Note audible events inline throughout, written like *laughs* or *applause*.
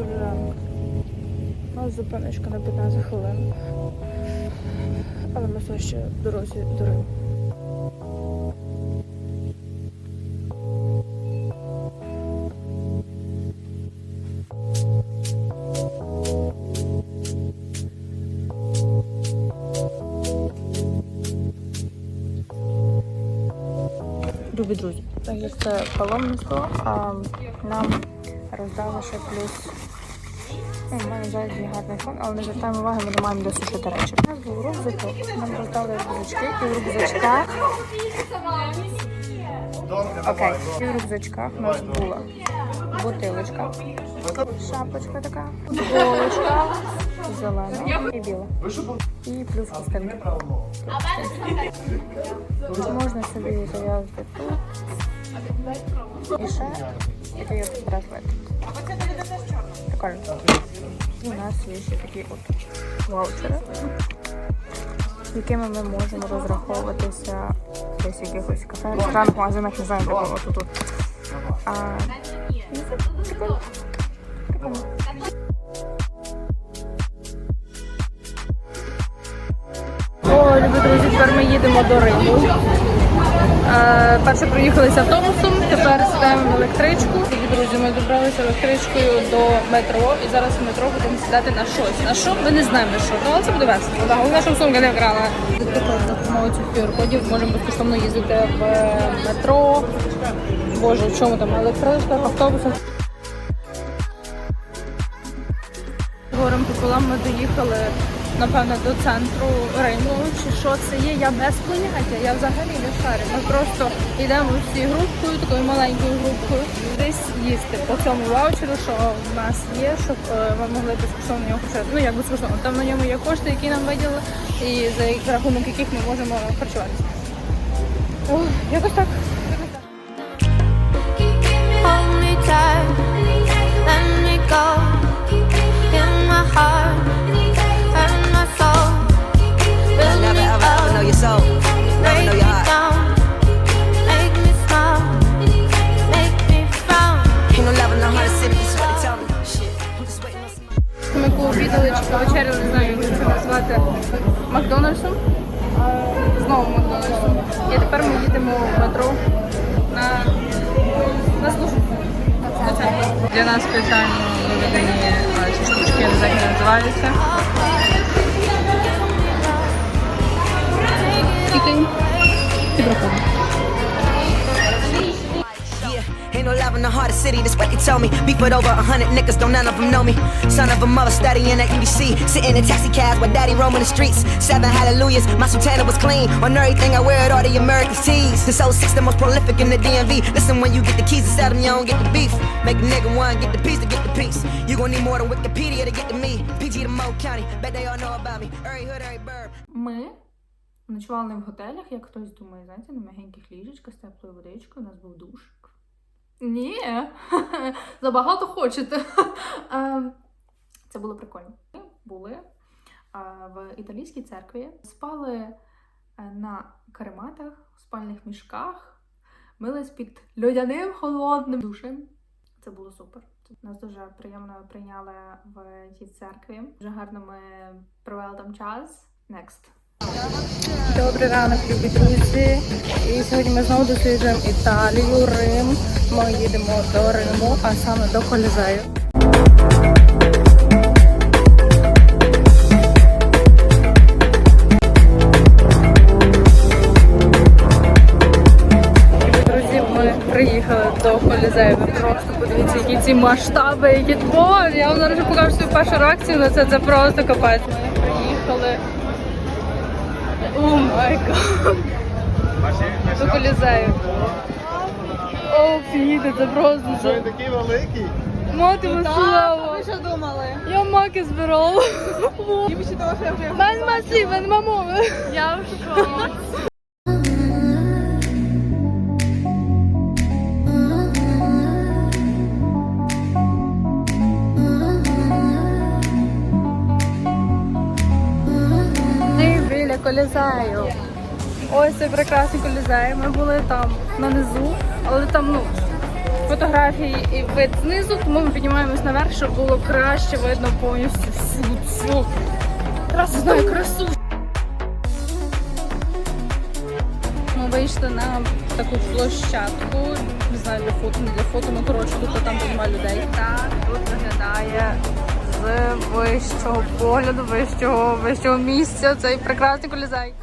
Ранок. У нас зупиночка на 15 хвилин. Але ми все ще дорозі до Риму. Любі друзі, так як це паломництво, а нам роздали ще плюс. У мене зараз є гарний фон, але не звертаємо уваги, ми не маємо де сушити речі. У нас був рюкзак, нам роздали рюкзачки, і в рюкзачках. Окей, і в рюкзачках у нас була бутилочка, шапочка така, футболочка, зелена і біла. І плюс хустинка. Можна собі зав'язати тут. І ще такий от браслет. Прикольно. І у нас є ще такі от ваучери, якими ми можемо розраховуватися десь в якихось кафе, ресторанах, магазинах, не знаю, де було тут. тут. А, і це прикольно. Прикольно. Любі друзі, тепер ми їдемо до Риму. Е, перше проїхалися автобусом, тепер сідаємо в електричку. Любі друзі, ми добралися електричкою до метро і зараз в метро будемо сідати на щось. На що? Ми не знаємо на що, але це буде весело. Да, Головне, щоб сумка не вкрала. За допомогою цих QR-кодів можемо безкоштовно їздити в е, метро. Боже, в чому там електричках, автобусах. Горем пополам ми доїхали, напевно, до центру Риму. Чи що це є? Я без поняття, я взагалі не шарю. Ми просто йдемо всі групкою, такою маленькою групкою, десь їсти по цьому ваучеру, що в нас є, щоб е, ми могли безкоштовно його купити. Ну як безкоштовно, там на ньому є кошти, які нам виділили, і за рахунок яких ми можемо харчуватися. Ох. Якось так. Soul. Never know your heart. make me smile, make me frown. Ain't no love in the heart of city, that's what they tell me. Shit, I'm just waiting on some. Ми пообідали чи повечеряли, не знаю, як це назвати Макдональдсом. Знову Макдональдсом. І тепер ми їдемо в метро на, на службу. Для нас спеціально виведені ці штучки, я не знаю, як називаються. I. Ain't no love in the heart of city, that's what they told me. Beef with over a hundred niggas, don't none of them know me. Son of a mother studying at UBC. Sitting in taxi cabs while daddy roaming the streets. Seven hallelujahs, my sultana was clean. On everything I wear it, all the American tees. This old six, the most prolific in the DMV. Listen, when you get the keys to sell them, you don't get the beef. Make a nigga one, get the piece to get the piece. You gon' need more than Wikipedia to get to me. PG to Mo County, bet they all know about me. Every hood, every bird. Ми ночували не в готелях, як хтось думає, знаєте, на м'ягеньких ліжечках з теплою водичкою. У нас був душик. Ні, *laughs* забагато хочете. *laughs* Ем, Це було прикольно. Ми були е, в італійській церкві, спали е, на карематах, в спальних мішках, мились під льодяним холодним душем. Це було супер. Нас дуже приємно прийняли в цій церкві. Дуже гарно ми провели там час. Next. Добрий ранок, любі друзі. І сьогодні ми знову досліджуємо Італію, Рим. Ми їдемо до Риму, а саме до Колізею. Друзі, ми приїхали до Колізею. Ви просто подивіться, які ці масштаби, які твори. Я вам зараз покажу свою першу реакцію на це. Це просто капець. Ми приїхали. О май гад. До Колізею. О, фіде, це просто. Що він такий великий? Мати весело. Ви що думали? Я маки збирала. Мен масі, мен мамови. Я в шоколаді. Колізею. Ось цей прекрасний колізей. Ми були там нанизу, але там, ну, фотографії і вид знизу, тому ми піднімаємось наверх, щоб було краще видно повністю всю цю красу, знаю, красу. Ми вийшли на таку площадку, не знаю, для фото, не для фото, ну коротше, тут там немає людей. Так, тут виглядає з вищого погляду, вищого, вищого місця цей прекрасний колізей.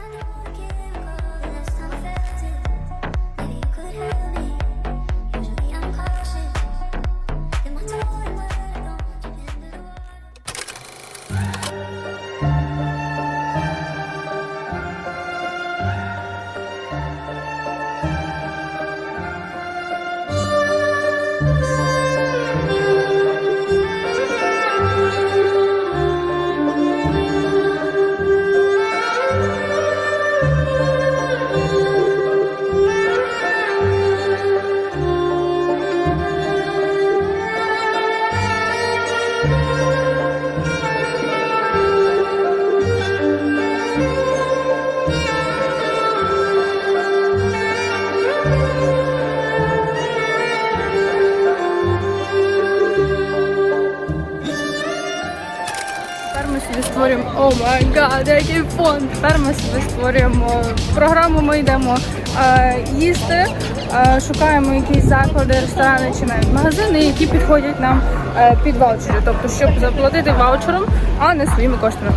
Май гад, який фон. Тепер ми собі створюємо програму. Ми йдемо е, їсти, е, шукаємо якісь заклади, ресторани чи навіть магазини, які підходять нам е, під ваучери. Тобто, щоб заплатити ваучером, а не своїми коштами.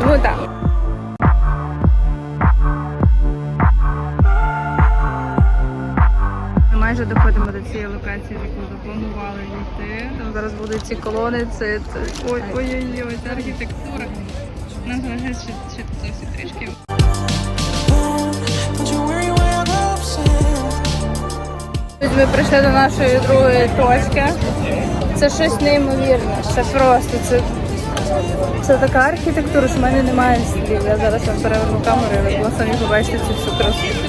Тому так. Майже доходимо до цієї локації, яку запланували йти. Там зараз будуть ці колони, це, це... ой, ой, ой, ой, це архітектура. Ми прийшли до нашої другої точки. Це щось неймовірне. Це просто це, це така архітектура, що в мене немає слів. Я зараз вам переверну камеру, і ви самі побачите цю всю красу.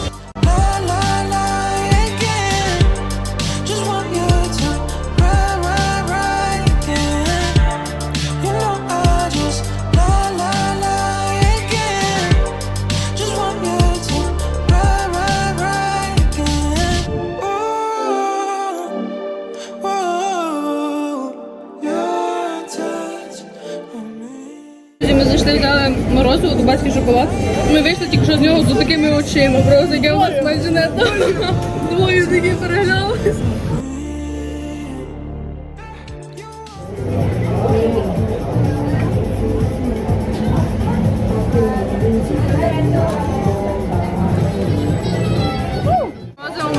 Дубайський шоколад. Ми вийшли тільки що з нього з такими очима. Просто яке у вас майже не Двоє такі переглялись.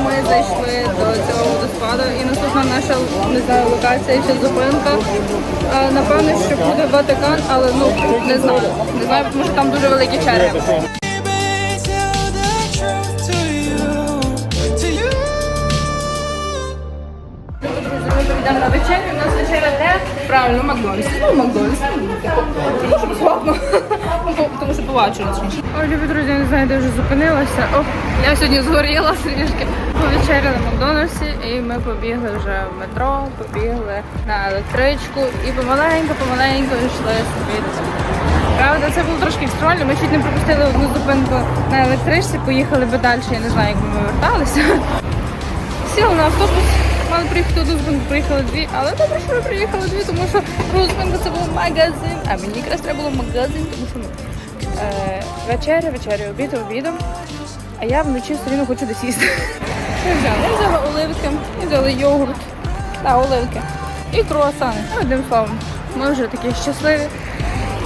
Ми зайшли до цього водоспаду і наступна наша не знаю, локація чи зупинка. Напевно, що буде Ватикан, але ну не знаю. Знаю, тому що там дуже великі черги. Прийдемо на вечерю. У нас вечеря де? Правильно, в Макдональдсі. Ну, в Макдональдсі. Тому що безплатно. Ну, Тому що побачу. Ой, любі друзі, я не знаю, де вже зупинилася. Ох, я сьогодні згоріла трішки. Повечеряли в Макдональдсі і ми побігли вже в метро, побігли на електричку і помаленьку, помаленьку йшли собі. Правда, це було трошки екстремально. Ми чуть не пропустили одну зупинку на електричці, поїхали би далі. Я не знаю, як би ми верталися. Сіли на автобус, мали приїхати одну зупинку, приїхали дві, але добре, що ми приїхали дві, тому що друга зупинка це був магазин, а мені якраз треба було магазин, тому що е, вечеря, вечеря, обід, обідом, а я вночі все рівно хочу десь їсти. Що взяла оливки, я взяла йогурт та оливки і круасани. Одним словом, ми вже такі щасливі,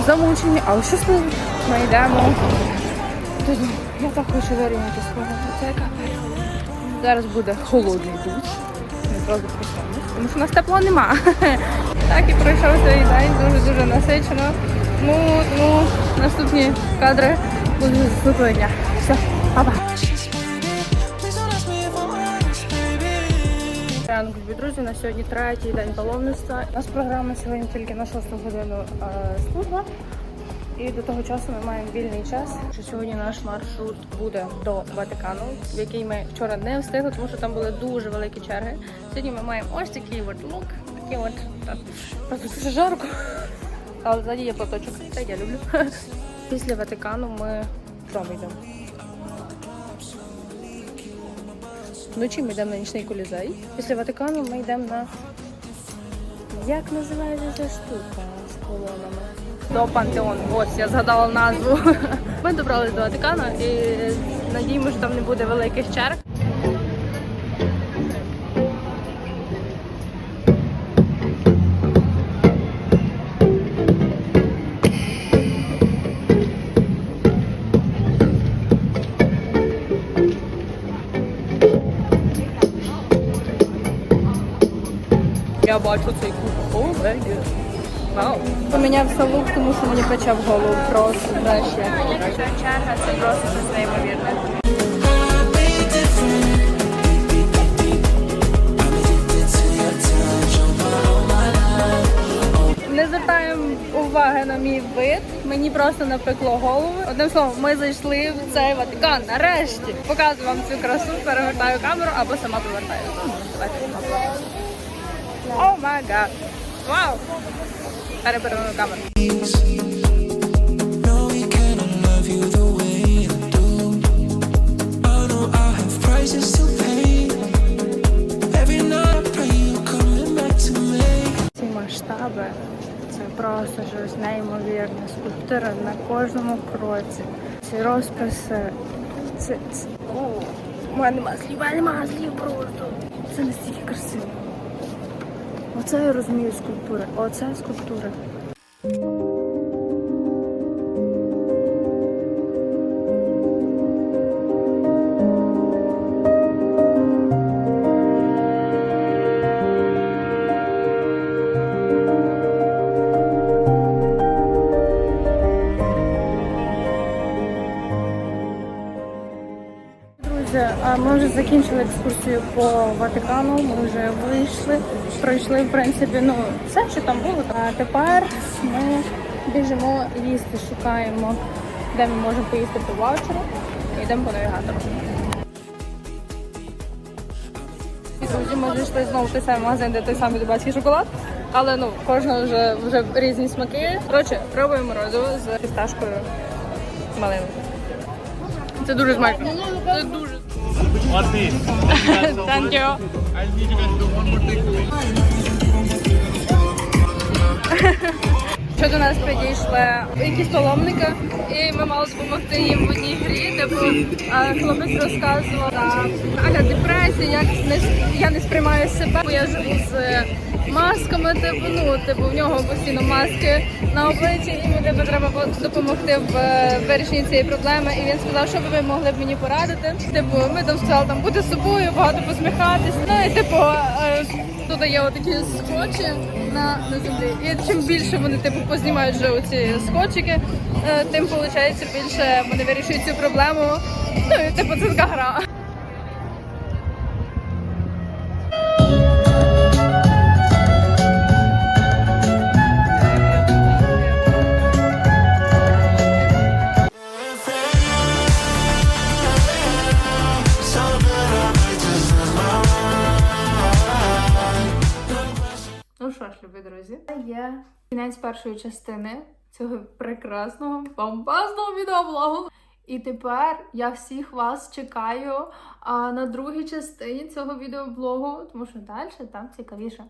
замучені, але щасливі. Ми йдемо додому. Я так хочу свого яка Зараз буде холодний душ. Ми зразу тому що у нас тепла нема. *laughs* Так і пройшов цей день дуже-дуже насичено. Ну, ну, наступні кадри будуть з. Все, па-па. Любі друзі, на сьогодні третій день паломництва. У нас програма сьогодні тільки на 6 годину е, служба. І до того часу ми маємо вільний час. Що сьогодні наш маршрут буде до Ватикану, в який ми вчора не встигли, тому що там були дуже великі черги. Сьогодні ми маємо ось такий от лук, такий от так, просто дуже жарко. Але ззаді є платочок. Це я люблю. Після Ватикану ми вдома йдемо. Вночі ми йдемо на нічний колізей. Після Ватикану ми йдемо на. Як називається ця штука з колонами? До Пантеону. Ось я згадала назву. *laughs* Ми добрались до Ватикану і надіємо, що там не буде великих черг. Я бачу цей куб. О, веге. Вау. Помінявся лук, тому що мені пече в голову просто краще. Ця черга це просто щось неймовірне. Не звертаємо уваги на мій вид. Мені просто напекло голову. Одним словом, ми зайшли в цей Ватикан. Нарешті показую вам цю красу, перевертаю камеру або сама повертаю. Давайте сама повертаю. О май гад. Вау! Перевернула камеру. Ці масштаби це просто щось неймовірне. Скульптура на кожному кроці. Ці розписи. Це, це... О, у мене нема слів, у мене нема слів просто. Це настільки красиво. Оце я розумію скульптури. Оце скульптури. Закінчили екскурсію по Ватикану. Ми вже вийшли, пройшли в принципі ну все, що там було. А тепер ми біжимо їсти, шукаємо, де ми можемо поїсти по ваучеру. І йдемо по навігатору. Друзі, ми зайшли знову в той самий магазин, де той самий дубайський шоколад. Але ну кожного вже вже різні смаки. Коротше, пробуємо морозиво з фісташкою малиною. Це дуже смачно. Це дуже. One. Thank you. I need you guys do one more. Що до нас підійшли якісь паломники, і ми мали допомогти їм в одній грі. Типу хлопець розказував на аля депресія, як не я не сприймаю себе, бо я живу з масками. Типу, ну типу в нього постійно маски на обличчі, типу, треба було допомогти в е, вирішенні цієї проблеми. І він сказав, що би ви могли б мені порадити. Типу, ми там сказали там бути собою, багато посміхатись. Ну і типу. е, Тут є отакі скотчі на, на землі. І чим більше вони типу познімають вже оці скотчики, е, тим виходить більше вони вирішують цю проблему. Ну і типу це така гра. Кінець першої частини цього прекрасного бомбазного відеоблогу. І тепер я всіх вас чекаю а, на другій частині цього відеоблогу, тому що далі там цікавіше.